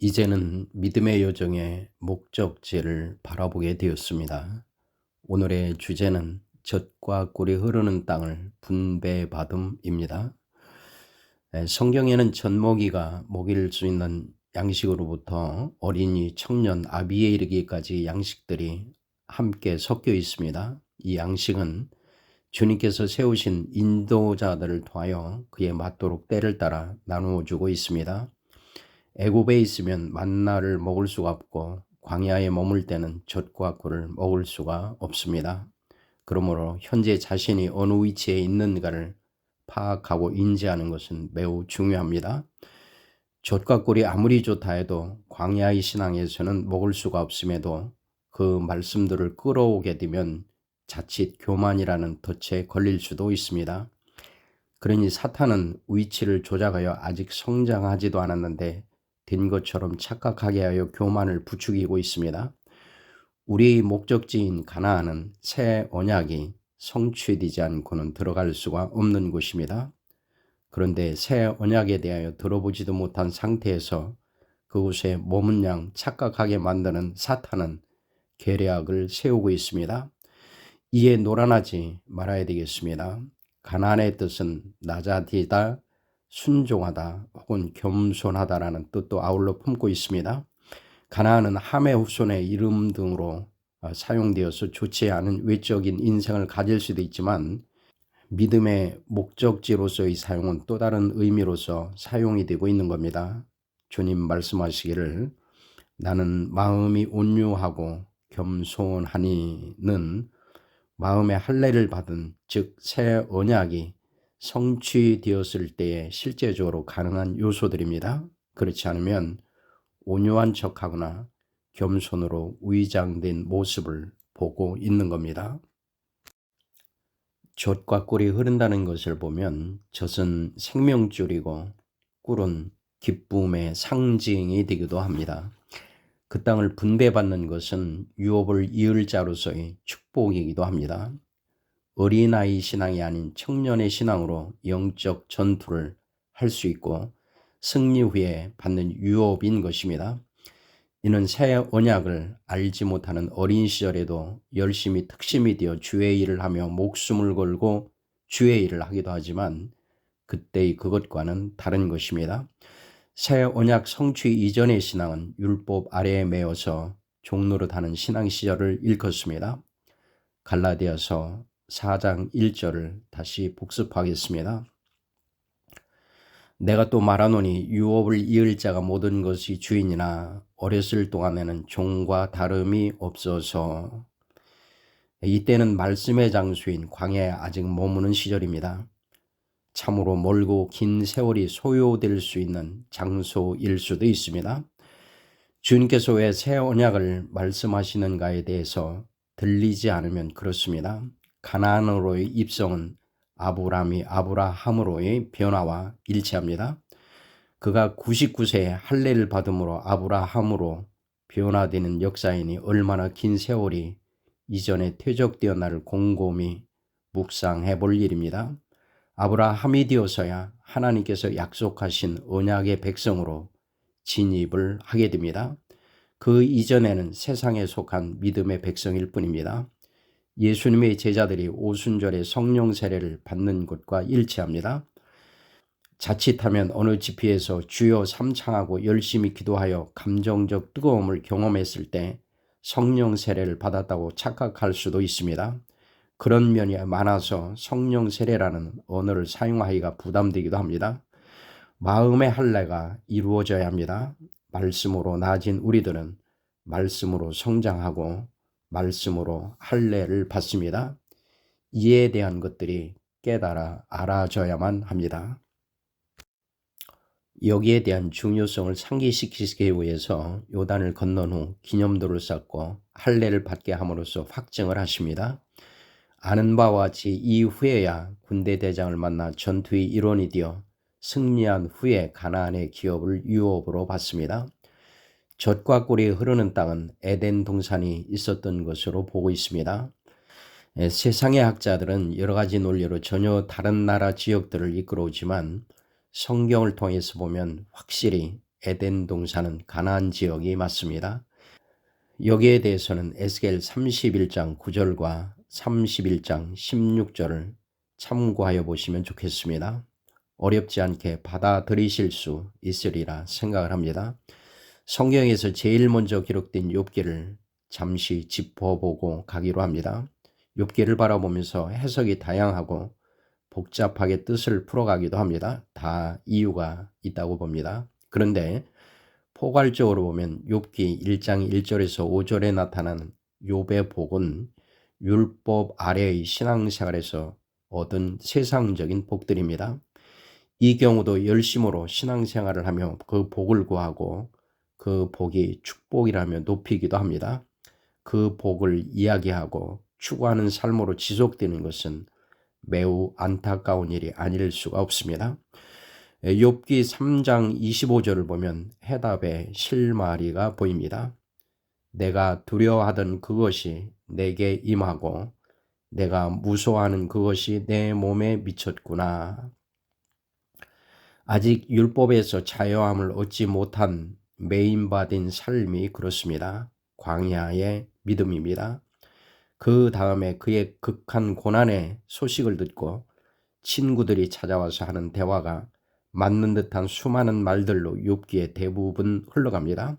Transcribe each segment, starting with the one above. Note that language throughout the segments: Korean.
이제는 믿음의 여정의 목적지를 바라보게 되었습니다. 오늘의 주제는 젖과 꿀이 흐르는 땅을 분배받음입니다. 성경에는 젖먹이가 먹일 수 있는 양식으로부터 어린이, 청년, 아비에 이르기까지 양식들이 함께 섞여 있습니다. 이 양식은 주님께서 세우신 인도자들을 통하여 그에 맞도록 때를 따라 나누어 주고 있습니다. 애굽에 있으면 만나를 먹을 수가 없고 광야에 머물 때는 젖과 꿀을 먹을 수가 없습니다. 그러므로 현재 자신이 어느 위치에 있는가를 파악하고 인지하는 것은 매우 중요합니다. 젖과 꿀이 아무리 좋다 해도 광야의 신앙에서는 먹을 수가 없음에도 그 말씀들을 끌어오게 되면 자칫 교만이라는 덫에 걸릴 수도 있습니다. 그러니 사탄은 위치를 조작하여 아직 성장하지도 않았는데 된 것처럼 착각하게 하여 교만을 부추기고 있습니다. 우리 목적지인 가나안은 새 언약이 성취되지 않고는 들어갈 수가 없는 곳입니다. 그런데 새 언약에 대하여 들어보지도 못한 상태에서 그곳에 머문 양 착각하게 만드는 사탄은 계략을 세우고 있습니다. 이에 노란하지 말아야 되겠습니다. 가난의 뜻은 낮아지다, 순종하다 혹은 겸손하다라는 뜻도 아울러 품고 있습니다. 가나안은 함의 후손의 이름 등으로 어, 사용되어서 좋지 않은 외적인 인생을 가질 수도 있지만 믿음의 목적지로서의 사용은 또 다른 의미로서 사용이 되고 있는 겁니다. 주님 말씀하시기를 나는 마음이 온유하고 겸손하니는 마음의 할례를 받은 즉 새 언약이 성취되었을 때에 실제적으로 가능한 요소들입니다. 그렇지 않으면 온유한 척하거나 겸손으로 위장된 모습을 보고 있는 겁니다. 젖과 꿀이 흐른다는 것을 보면 젖은 생명줄이고 꿀은 기쁨의 상징이 되기도 합니다. 그 땅을 분배받는 것은 유업을 이을 자로서의 축복이기도 합니다. 어린아이 신앙이 아닌 청년의 신앙으로 영적 전투를 할 수 있고 승리 후에 받는 유업인 것입니다. 이는 새 언약을 알지 못하는 어린 시절에도 열심히 특심이 되어 주의 일을 하며 목숨을 걸고 주의 일을 하기도 하지만 그때의 그것과는 다른 것입니다. 새 언약 성취 이전의 신앙은 율법 아래에 매어서 종노릇하는 신앙 시절을 일컫습니다. 갈라디아서 4장 1절을 다시 복습하겠습니다. 내가 또 말하노니 유업을 이을 자가 모든 것이 주인이나 어렸을 동안에는 종과 다름이 없어서 이때는 말씀의 장수인 광야에 아직 머무는 시절입니다. 참으로 멀고 긴 세월이 소요될 수 있는 장소일 수도 있습니다. 주님께서 왜 새 언약을 말씀하시는가에 대해서 들리지 않으면 그렇습니다. 가나안으로의 입성은 아브라함이 아브라함으로의 변화와 일치합니다. 그가 99세에 할례를 받음으로 아브라함으로 변화되는 역사이니 얼마나 긴 세월이 이전에 퇴적되었나를 곰곰이 묵상해 볼 일입니다. 아브라함이 되어서야 하나님께서 약속하신 언약의 백성으로 진입을 하게 됩니다. 그 이전에는 세상에 속한 믿음의 백성일 뿐입니다. 예수님의 제자들이 오순절에 성령 세례를 받는 것과 일치합니다. 자칫하면 어느 집회에서 주여 삼창하고 열심히 기도하여 감정적 뜨거움을 경험했을 때 성령 세례를 받았다고 착각할 수도 있습니다. 그런 면이 많아서 성령 세례라는 언어를 사용하기가 부담되기도 합니다. 마음의 할례가 이루어져야 합니다. 말씀으로 나아진 우리들은 말씀으로 성장하고 말씀으로 할례를 받습니다. 이에 대한 것들이 깨달아 알아져야만 합니다. 여기에 대한 중요성을 상기시키기 위해서 요단을 건넌 후 기념도를 쌓고 할례를 받게 함으로써 확증을 하십니다. 아는 바와 같이 이후에야 군대 대장을 만나 전투의 일원이 되어 승리한 후에 가나안의 기업을 유업으로 받습니다. 젖과 꿀이 흐르는 땅은 에덴 동산이 있었던 것으로 보고 있습니다. 세상의 학자들은 여러 가지 논리로 전혀 다른 나라 지역들을 이끌어오지만 성경을 통해서 보면 확실히 에덴 동산은 가나안 지역이 맞습니다. 여기에 대해서는 에스겔 31장 9절과 31장 16절을 참고하여 보시면 좋겠습니다. 어렵지 않게 받아들이실 수 있으리라 생각을 합니다. 성경에서 제일 먼저 기록된 욥기를 잠시 짚어보고 가기로 합니다. 욥기를 바라보면서 해석이 다양하고 복잡하게 뜻을 풀어가기도 합니다. 다 이유가 있다고 봅니다. 그런데 포괄적으로 보면 욥기 1장 1절에서 5절에 나타나는 욥의 복은 율법 아래의 신앙생활에서 얻은 세상적인 복들입니다. 이 경우도 열심으로 신앙생활을 하며 그 복을 구하고 그 복이 축복이라며 높이기도 합니다. 그 복을 이야기하고 추구하는 삶으로 지속되는 것은 매우 안타까운 일이 아닐 수가 없습니다. 욥기 3장 25절을 보면 해답의 실마리가 보입니다. 내가 두려워하던 그것이 내게 임하고 내가 무서워하는 그것이 내 몸에 미쳤구나. 아직 율법에서 자유함을 얻지 못한 메인받은 삶이 그렇습니다. 광야의 믿음입니다. 그 다음에 그의 극한 고난의 소식을 듣고 친구들이 찾아와서 하는 대화가 맞는 듯한 수많은 말들로 욥기의 대부분 흘러갑니다.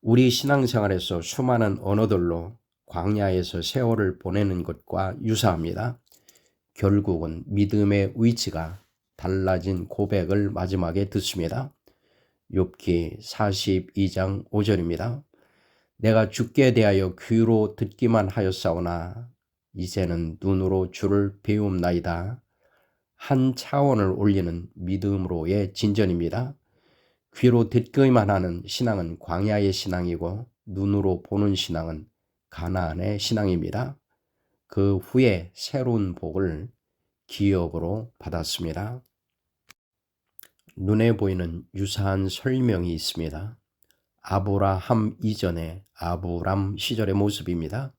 우리 신앙생활에서 수많은 언어들로 광야에서 세월을 보내는 것과 유사합니다. 결국은 믿음의 위치가 달라진 고백을 마지막에 듣습니다. 욥기 42장 5절입니다. 내가 죽게 대하여 귀로 듣기만 하였사오나 이제는 눈으로 주를 배움나이다. 한 차원을 올리는 믿음으로의 진전입니다. 귀로 듣기만 하는 신앙은 광야의 신앙이고 눈으로 보는 신앙은 가나안의 신앙입니다. 그 후에 새로운 복을 기업으로 받았습니다. 눈에 보이는 유사한 설명이 있습니다. 아브라함 이전의 아브람 시절의 모습입니다.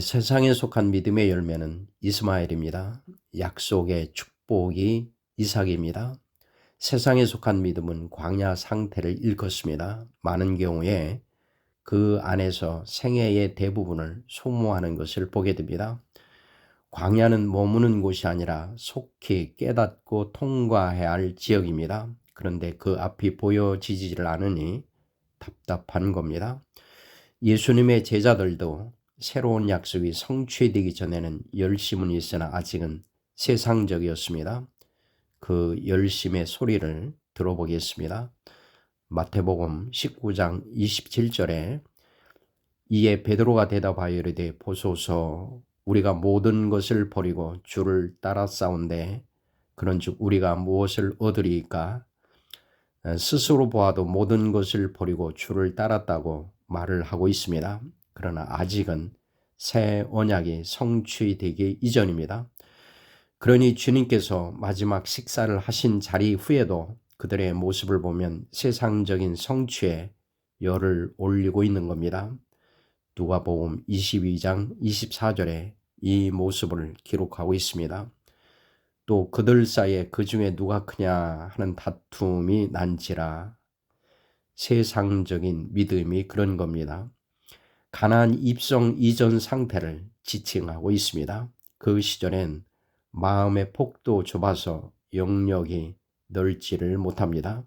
세상에 속한 믿음의 열매는 이스마엘입니다. 약속의 축복이 이삭입니다. 세상에 속한 믿음은 광야 상태를 일컫습니다. 많은 경우에 그 안에서 생애의 대부분을 소모하는 것을 보게 됩니다. 광야는 머무는 곳이 아니라 속히 깨닫고 통과해야 할 지역입니다. 그런데 그 앞이 보여지지를 않으니 답답한 겁니다. 예수님의 제자들도 새로운 약속이 성취되기 전에는 열심은 있으나 아직은 세상적이었습니다. 그 열심의 소리를 들어보겠습니다. 마태복음 19장 27절에 이에 베드로가 대답하여 이르되 보소서 우리가 모든 것을 버리고 주를 따라 싸운데 그런즉 우리가 무엇을 얻으리까 스스로 보아도 모든 것을 버리고 주를 따랐다고 말을 하고 있습니다. 그러나 아직은 새 언약이 성취되기 이전입니다. 그러니 주님께서 마지막 식사를 하신 자리 후에도 그들의 모습을 보면 세상적인 성취에 열을 올리고 있는 겁니다. 누가복음 22장 24절에 이 모습을 기록하고 있습니다. 또 그들 사이에 그 중에 누가 크냐 하는 다툼이 난지라 세상적인 믿음이 그런 겁니다. 가난 입성 이전 상태를 지칭하고 있습니다. 그 시절엔 마음의 폭도 좁아서 영역이 넓지를 못합니다.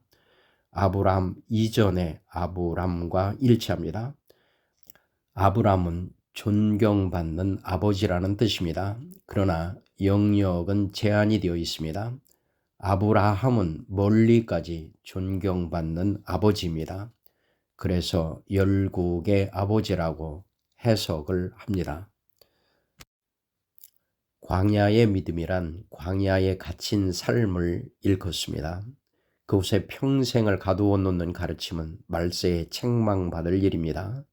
아브람 이전의 아브람과 일치합니다. 아브람은 존경받는 아버지라는 뜻입니다. 그러나 영역은 제한이 되어 있습니다. 아브라함은 멀리까지 존경받는 아버지입니다. 그래서 열국의 아버지라고 해석을 합니다. 광야의 믿음이란 광야에 갇힌 삶을 일컫습니다. 그곳에 평생을 가두어 놓는 가르침은 말세에 책망받을 일입니다.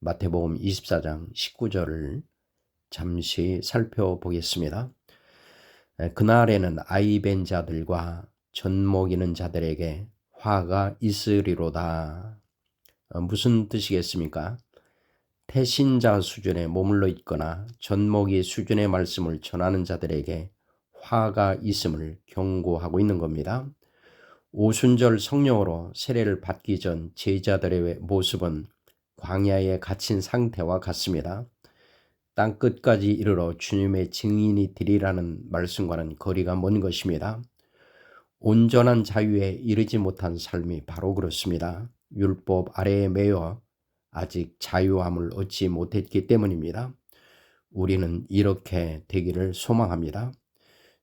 마태복음 24장 19절을 잠시 살펴보겠습니다. 그날에는 아이벤 자들과 젖먹이는 자들에게 화가 있으리로다. 어, 무슨 뜻이겠습니까? 태신자 수준에 머물러 있거나 젖먹이 수준의 말씀을 전하는 자들에게 화가 있음을 경고하고 있는 겁니다. 오순절 성령으로 세례를 받기 전 제자들의 모습은 광야에 갇힌 상태와 같습니다. 땅 끝까지 이르러 주님의 증인이 되리라는 말씀과는 거리가 먼 것입니다. 온전한 자유에 이르지 못한 삶이 바로 그렇습니다. 율법 아래에 매여 아직 자유함을 얻지 못했기 때문입니다. 우리는 이렇게 되기를 소망합니다.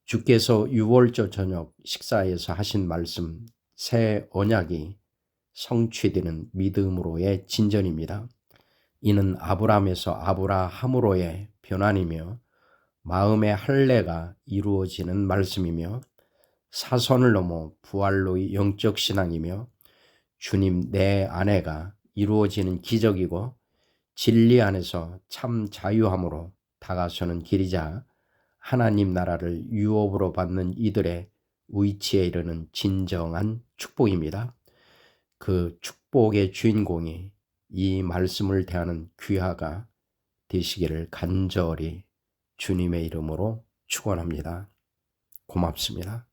주께서 6월절 저녁 식사에서 하신 말씀 새 언약이 성취되는 믿음으로의 진전입니다. 이는 아브라함에서 아브라함으로의 변환이며 마음의 할례가 이루어지는 말씀이며 사선을 넘어 부활로의 영적 신앙이며 주님 내 안에가 이루어지는 기적이고 진리 안에서 참 자유함으로 다가서는 길이자 하나님 나라를 유업으로 받는 이들의 위치에 이르는 진정한 축복입니다. 그 축복의 주인공이 이 말씀을 대하는 귀하가 되시기를 간절히 주님의 이름으로 축원합니다. 고맙습니다.